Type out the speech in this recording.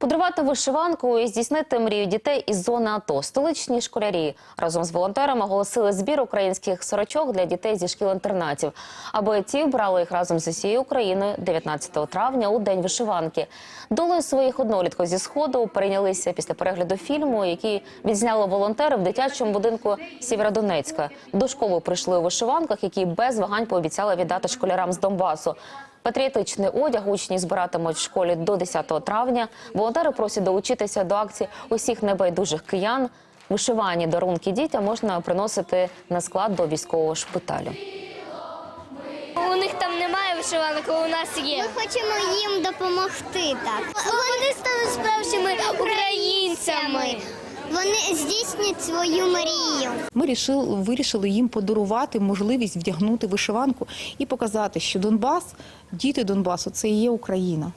Подарувати вишиванку і здійснити мрію дітей із зони АТО. Столичні школярі разом з волонтерами оголосили збір українських сорочок для дітей зі шкіл-інтернатів, аби ті брали їх разом з усією Україною 19 травня у день вишиванки. Долею своїх однолітків зі сходу перейнялися після перегляду фільму, який відзняли волонтери в дитячому будинку Сєвєродонецька. До школи прийшли у вишиванках, які без вагань пообіцяли віддати школярам з Донбасу. Патріотичний одяг учні збиратимуть в школі до 10 травня. Волонтери просять долучитися до акції усіх небайдужих киян. Вишивані дарунки дітям можна приносити на склад до військового шпиталю. У них там немає вишиванок, а у нас є. Ми хочемо їм допомогти так. Вони стали справжніми. Вони здійснять свою мрію. Ми рішили, вирішили їм подарувати можливість вдягнути вишиванку і показати, що Донбас, діти Донбасу це є Україна.